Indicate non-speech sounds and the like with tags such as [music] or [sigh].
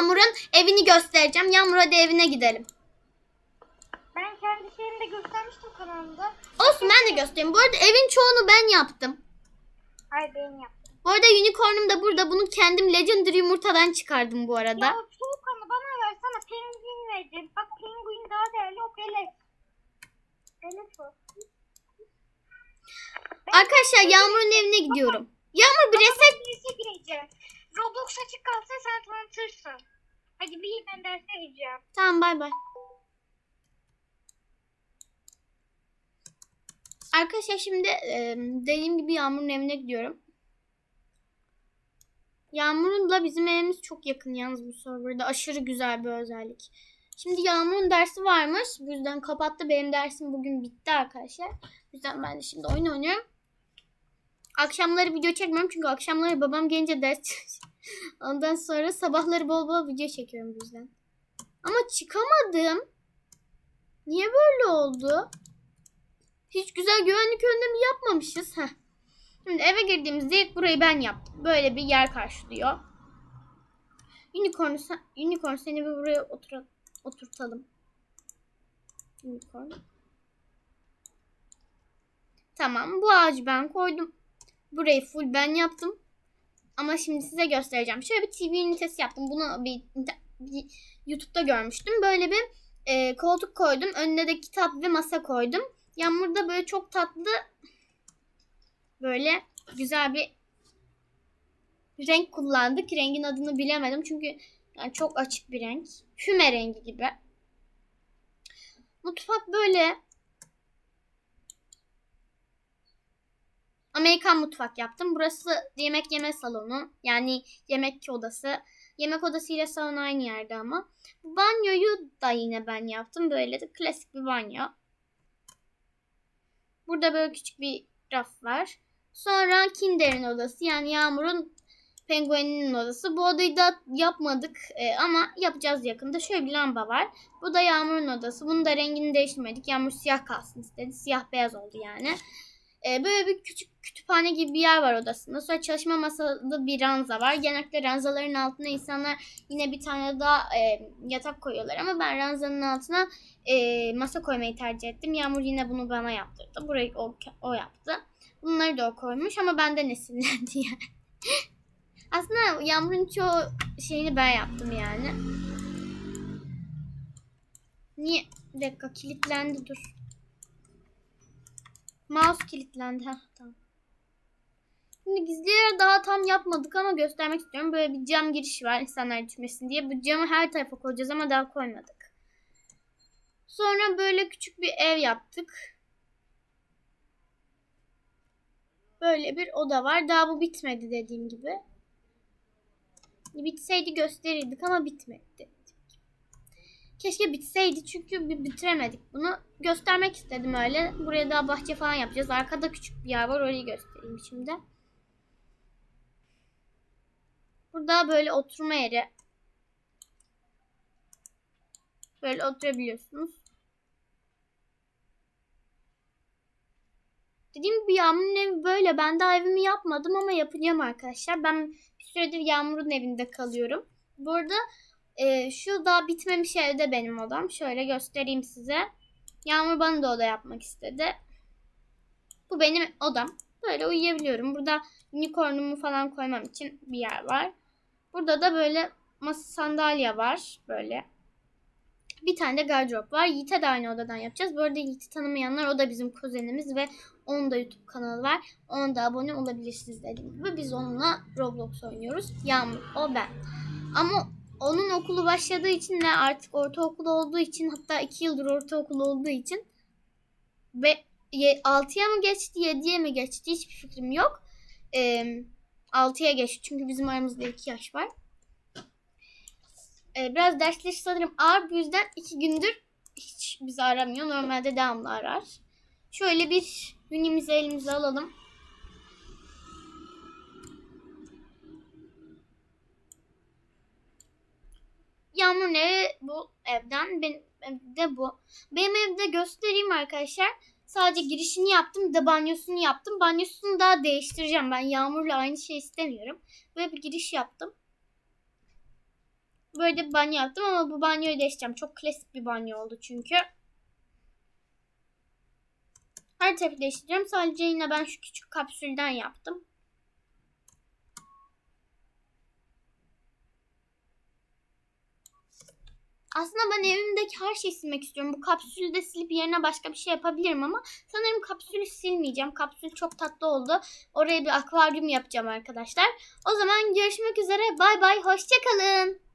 Yağmur'un evini göstereceğim. Yağmur hadi evine gidelim. Ben kendi şeyimi de göstermiştim kanalımda. Olsun ben de göstereyim. Bu arada evin çoğunu ben yaptım. Hayır ben yaptım. Bu arada unicorn'um da burada. Bunu kendim legendary yumurtadan çıkardım bu arada. Ya soğuk kanı bana versene. Penguin verdim. Bak penguin daha değerli. O pelet. Pelet o. Arkadaşlar Yağmur'un evine gidiyorum. Yağmur bir reset. Gireceğim. Roblox açık kalsa sen tanıtırsın. Hadi bir ben derse gireceğim. Tamam bay bay. Arkadaşlar şimdi dediğim gibi Yağmur'un evine gidiyorum. Yağmur'unla bizim evimiz çok yakın yalnız bu serverda. Aşırı güzel bir özellik. Şimdi Yağmur'un dersi varmış. Bu yüzden kapattı. Benim dersim bugün bitti arkadaşlar. Bu yüzden ben de şimdi oyun oynuyorum. Akşamları video çekmiyorum çünkü akşamları babam gelince ders. [laughs] Ondan sonra sabahları bol bol video çekiyorum bu yüzden. Ama çıkamadım. Niye böyle oldu? Hiç güzel güvenlik önlemi yapmamışız. Heh. Şimdi eve girdiğimizde ilk burayı ben yaptım. Böyle bir yer karşılıyor. Unicorn, sen- Unicorn seni bir buraya otur oturtalım. Unicorn. Tamam bu ağacı ben koydum. Burayı full ben yaptım. Ama şimdi size göstereceğim. Şöyle bir TV ünitesi yaptım. Bunu bir, bir YouTube'da görmüştüm. Böyle bir e, koltuk koydum. Önüne de kitap ve masa koydum. Yağmurda böyle çok tatlı böyle güzel bir renk kullandık. Rengin adını bilemedim. Çünkü yani çok açık bir renk. Füme rengi gibi. Mutfak böyle. Amerikan mutfak yaptım. Burası yemek yeme salonu. Yani yemek odası. Yemek odası ile salon aynı yerde ama. Bu banyoyu da yine ben yaptım. Böyle de klasik bir banyo. Burada böyle küçük bir raf var. Sonra Kinder'in odası yani Yağmur'un pengueninin odası. Bu odayı da yapmadık e, ama yapacağız yakında. Şöyle bir lamba var. Bu da Yağmur'un odası. Bunun da rengini değiştirmedik. Yağmur siyah kalsın istedi. Siyah beyaz oldu yani. E, böyle bir küçük kütüphane gibi bir yer var odasında. Sonra çalışma masalı bir ranza var. Genellikle ranzaların altına insanlar yine bir tane daha e, yatak koyuyorlar ama ben ranzanın altına e, masa koymayı tercih ettim. Yağmur yine bunu bana yaptırdı. Burayı o, o yaptı. Bunları da o koymuş ama benden esinlendi yani. [laughs] Aslında Yağmur'un çoğu şeyini ben yaptım yani. Niye? Bir dakika kilitlendi dur. Mouse kilitlendi. Heh, tamam. Şimdi gizli yer daha tam yapmadık ama göstermek istiyorum. Böyle bir cam girişi var insanlar düşmesin diye. Bu camı her tarafa koyacağız ama daha koymadık. Sonra böyle küçük bir ev yaptık. Böyle bir oda var. Daha bu bitmedi dediğim gibi. Bitseydi gösterirdik ama bitmedi. Keşke bitseydi çünkü bi- bitiremedik bunu. Göstermek istedim öyle. Buraya daha bahçe falan yapacağız. Arkada küçük bir yer var. Orayı göstereyim şimdi. Burada böyle oturma yeri. Böyle oturabiliyorsunuz. Dediğim gibi Yağmur'un evi böyle. Ben daha evimi yapmadım ama yapacağım arkadaşlar. Ben bir süredir Yağmur'un evinde kalıyorum. Burada e, şu daha bitmemiş evde benim odam. Şöyle göstereyim size. Yağmur bana da oda yapmak istedi. Bu benim odam. Böyle uyuyabiliyorum. Burada unicornumu falan koymam için bir yer var. Burada da böyle masa sandalye var. Böyle. Bir tane de gardırop var. Yiğit'e de aynı odadan yapacağız. Bu arada Yiğit'i tanımayanlar o da bizim kuzenimiz ve onun da YouTube kanalı var. Ona da abone olabilirsiniz dediğim gibi. Biz onunla Roblox oynuyoruz. Yağmur, o ben. Ama onun okulu başladığı için ve artık ortaokul olduğu için hatta 2 yıldır ortaokul olduğu için ve 6'ya mı geçti 7'ye mi geçti hiçbir fikrim yok. Ee, 6'ya geçti çünkü bizim aramızda 2 yaş var. Ee, biraz dersleri sanırım ağır bu yüzden 2 gündür hiç bizi aramıyor. Normalde devamlı arar. Şöyle bir günümüzü elimize alalım. Yağmur evi bu evden. Benim evde bu. Benim evde göstereyim arkadaşlar. Sadece girişini yaptım. Bir de banyosunu yaptım. Banyosunu daha değiştireceğim. Ben Yağmur'la aynı şey istemiyorum. Böyle bir giriş yaptım. böyle bir banyo yaptım ama bu banyoyu değiştireceğim. Çok klasik bir banyo oldu çünkü. Her tarafı değiştireceğim. Sadece yine ben şu küçük kapsülden yaptım. Aslında ben evimdeki her şeyi silmek istiyorum. Bu kapsülü de silip yerine başka bir şey yapabilirim ama sanırım kapsülü silmeyeceğim. Kapsül çok tatlı oldu. Oraya bir akvaryum yapacağım arkadaşlar. O zaman görüşmek üzere. Bay bay. Hoşçakalın.